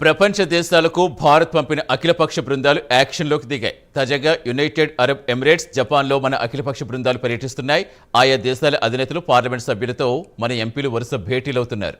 ప్రపంచ దేశాలకు భారత్ పంపిన అఖిలపక్ష బృందాలు యాక్షన్లోకి దిగాయి. తాజాగా యునైటెడ్ అరబ్ ఎమిరేట్స్ జపాన్లో మన అఖిలపక్ష బృందాలు పర్యటిస్తున్నాయి. ఆయా దేశాల అధినేతలు పార్లమెంట్ సభ్యులతో మన ఎంపీలు వరుస భేటీలవుతున్నారు.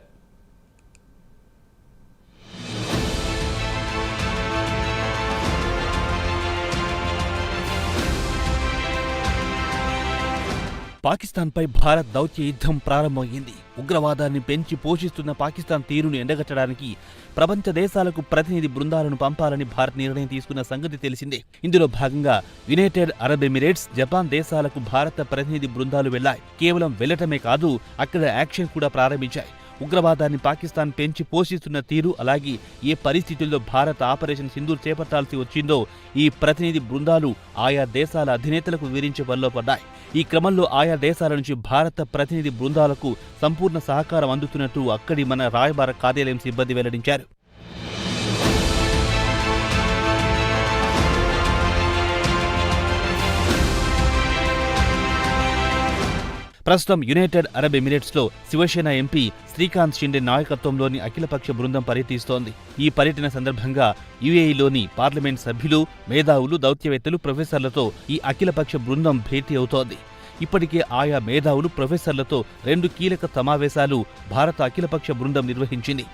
పాకిస్తాన్పై భారత్ దౌత్య యుద్ధం ప్రారంభమైంది. ఉగ్రవాదాన్ని పెంచి పోషిస్తున్న పాకిస్తాన్ తీరును ఎండగట్టడానికి ప్రపంచ దేశాలకు ప్రతినిధి బృందాలను పంపాలని భారత్ నిర్ణయం తీసుకున్న సంగతి తెలిసిందే. ఇందులో భాగంగా యునైటెడ్ అరబ్ ఎమిరేట్స్ జపాన్ దేశాలకు భారత ప్రతినిధి బృందాలు వెళ్ళాయి. కేవలం వెళ్ళటమే కాదు అక్కడ యాక్షన్ కూడా ప్రారంభించాయి. ఉగ్రవాదాన్ని పాకిస్తాన్ పెంచి పోషిస్తున్న తీరు అలాగే ఏ పరిస్థితుల్లో భారత్ ఆపరేషన్ సింధూర్ చేపట్టాల్సి వచ్చిందో ఈ ప్రతినిధి బృందాలు ఆయా దేశాల అధినేతలకు వివరించే పనిలో పడ్డాయి. ఈ క్రమంలో ఆయా దేశాల నుంచి భారత ప్రతినిధి బృందాలకు సంపూర్ణ సహకారం అందుతున్నట్టు అక్కడి మన రాయబార కార్యాలయం సిబ్బంది వెల్లడించారు. ప్రస్తుతం యునైటెడ్ అరబ్ ఎమిరేట్స్లో శివసేన ఎంపీ శ్రీకాంత్ షిండే నాయకత్వంలోని అఖిలపక్ష బృందం పర్యటిస్తోంది. ఈ పర్యటన సందర్భంగా యుఏఈలోని పార్లమెంట్ సభ్యులు మేధావులు దౌత్యవేత్తలు ప్రొఫెసర్లతో ఈ అఖిలపక్ష బృందం భేటీ అవుతోంది. ఇప్పటికే ఆయా మేధావులు ప్రొఫెసర్లతో రెండు కీలక సమావేశాలు భారత అఖిలపక్ష బృందం నిర్వహించింది.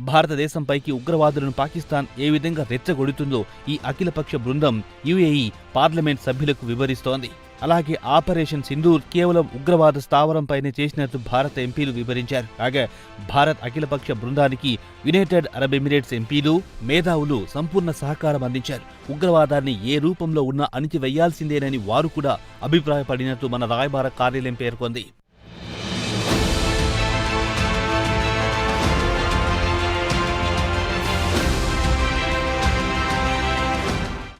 భారతదేశంపైకి ఉగ్రవాదులను పాకిస్తాన్ ఏ విధంగా రెచ్చగొడుతుందో ఈ అఖిలపక్ష బృందం యుఏఈ పార్లమెంట్ సభ్యులకు వివరిస్తోంది. అలాగే ఆపరేషన్ సింధూర్ కేవలం ఉగ్రవాద స్థావరంపైనే చేసినట్లు భారత ఎంపీలు వివరించారు. కాగా భారత్ అఖిలపక్ష బృందానికి యునైటెడ్ అరబ్ ఎమిరేట్స్ ఎంపీలు మేధావులు సంపూర్ణ సహకారం అందించారు. ఉగ్రవాదాన్ని ఏ రూపంలో ఉన్నా అణిచివేయాల్సిందేనని వారు కూడా అభిప్రాయపడినట్లు మన రాయబార కార్యాలయం పేర్కొంది.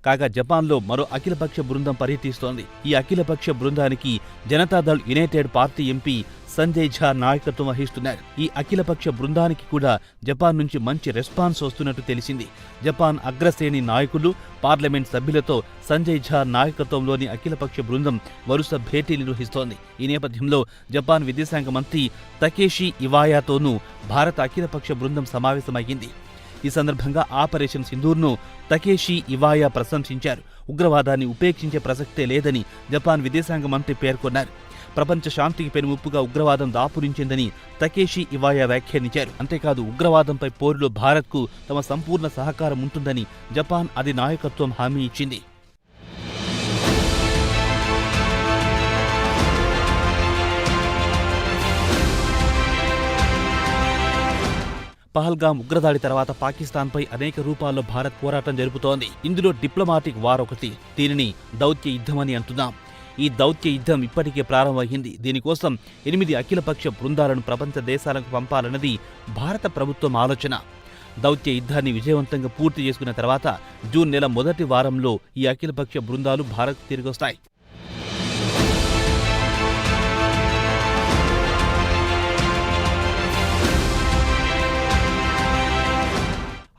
కాగా జపాన్లో మరో అఖిలపక్ష బృందం పర్యటిస్తోంది. ఈ అఖిలపక్ష బృందానికి Janata Dal United party MP Sanjay Jha నాయకత్వం వహిస్తున్నారు. ఈ అఖిలపక్ష బృందానికి కూడా జపాన్ నుంచి మంచి రెస్పాన్స్ వస్తున్నట్టు తెలిసింది. జపాన్ అగ్రశ్రేణి నాయకులు పార్లమెంట్ సభ్యులతో సంజయ్ ఝా నాయకత్వంలోని అఖిలపక్ష బృందం వరుస భేటీ నిర్వహిస్తోంది. ఈ నేపథ్యంలో జపాన్ విదేశాంగ మంత్రి తకేషి ఇవాయాతోనూ భారత అఖిలపక్ష బృందం సమావేశమయ్యింది. ఈ సందర్భంగా ఆపరేషన్ సింధూర్ను తకేషి ఇవాయా ప్రశంసించారు. ఉగ్రవాదాన్ని ఉపేక్షించే ప్రసక్తే లేదని జపాన్ విదేశాంగ మంత్రి పేర్కొన్నారు. ప్రపంచ శాంతికి పెనుముప్పుగా ఉగ్రవాదం దాపురించిందని తకేషి ఇవాయా వ్యాఖ్యానించారు. అంతేకాదు ఉగ్రవాదంపై పోరులో భారత్కు తమ సంపూర్ణ సహకారం ఉంటుందని జపాన్ అది నాయకత్వం హామీ ఇచ్చింది. పహల్గామ్ ఉగ్రదాడి తర్వాత పాకిస్తాన్పై అనేక రూపాల్లో భారత్ పోరాటం జరుపుతోంది. ఇందులో డిప్లొమాటిక్ వార్ ఒకటి దీనిని దౌత్య యుద్ధమని అంటున్నాం. ఈ దౌత్య యుద్ధం ఇప్పటికే ప్రారంభమైంది. దీనికోసం ఎనిమిది అఖిలపక్ష బృందాలను ప్రపంచ దేశాలకు పంపాలన్నది భారత ప్రభుత్వం ఆలోచన. దౌత్య యుద్ధాన్ని విజయవంతంగా పూర్తి చేసుకున్న తర్వాత జూన్ నెల మొదటి వారంలో ఈ అఖిలపక్ష బృందాలు భారత్ తిరిగొస్తాయి.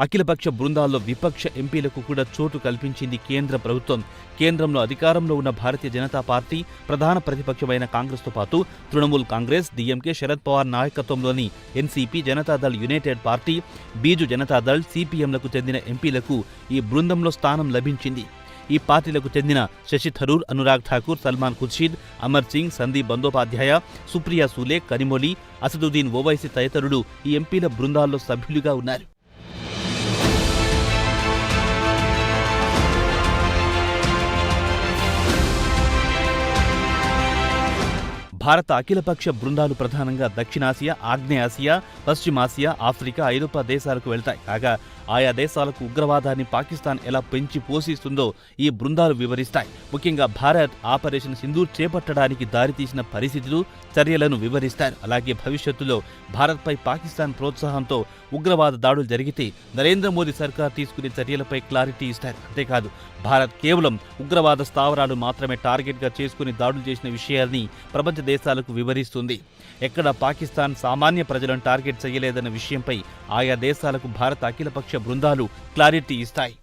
అఖిలపక్ష బృందాల్లో విపక్ష ఎంపీలకు కూడా చోటు కల్పించింది కేంద్ర ప్రభుత్వం. కేంద్రంలో అధికారంలో ఉన్న భారతీయ జనతా పార్టీ ప్రధాన ప్రతిపక్షమైన కాంగ్రెస్తో పాటు తృణమూల్ కాంగ్రెస్ డిఎంకే శరద్ పవార్ నాయకత్వంలోని NCP Janata Dal united party Biju Janata Dal సిపిఎంలకు చెందిన ఎంపీలకు ఈ బృందంలో స్థానం లభించింది. ఈ పార్టీలకు చెందిన శశి థరూర్ అనురాగ్ ఠాకూర్ సల్మాన్ ఖుర్షీద్ అమర్ సింగ్ సందీప్ బందోపాధ్యాయ సుప్రియా సూలే కనిమొలి అసదుద్దీన్ ఓవైసీ తదితరులు ఈ ఎంపీల బృందాల్లో సభ్యులుగా ఉన్నారు. భారత అఖిలపక్ష బృందాలు ప్రధానంగా దక్షిణాసియా ఆగ్నేయాసియా పశ్చిమాసియా ఆఫ్రికా ఐరోపా దేశాలకు వెళ్తాయి. కాగా ఆయా దేశాలకు ఉగ్రవాదాన్ని పాకిస్తాన్ ఎలా పెంచి పోషిస్తుందో ఈ బృందాలు వివరిస్తాయి. ముఖ్యంగా భారత్ ఆపరేషన్ సింధూర్ చేపట్టడానికి దారితీసిన పరిస్థితులు చర్యలను వివరిస్తారు అలాగే భవిష్యత్తులో భారత్పై పాకిస్తాన్ ప్రోత్సాహంతో ఉగ్రవాద దాడులు జరిగితే నరేంద్ర మోదీ సర్కార్ తీసుకునే చర్యలపై క్లారిటీ ఇస్తారు అంతేకాదు భారత్ కేవలం ఉగ్రవాద స్థావరాలు మాత్రమే టార్గెట్గా చేసుకుని దాడులు చేసిన విషయాన్ని ప్రపంచ దేశాలకు వివరిస్తుంది. ఎక్కడ పాకిస్తాన్ సామాన్య ప్రజలను టార్గెట్ చేయలేదన్న విషయంపై ఆయా దేశాలకు భారత అఖిలపక్ష బృందాలు క్లారిటీ ఇస్తాయి.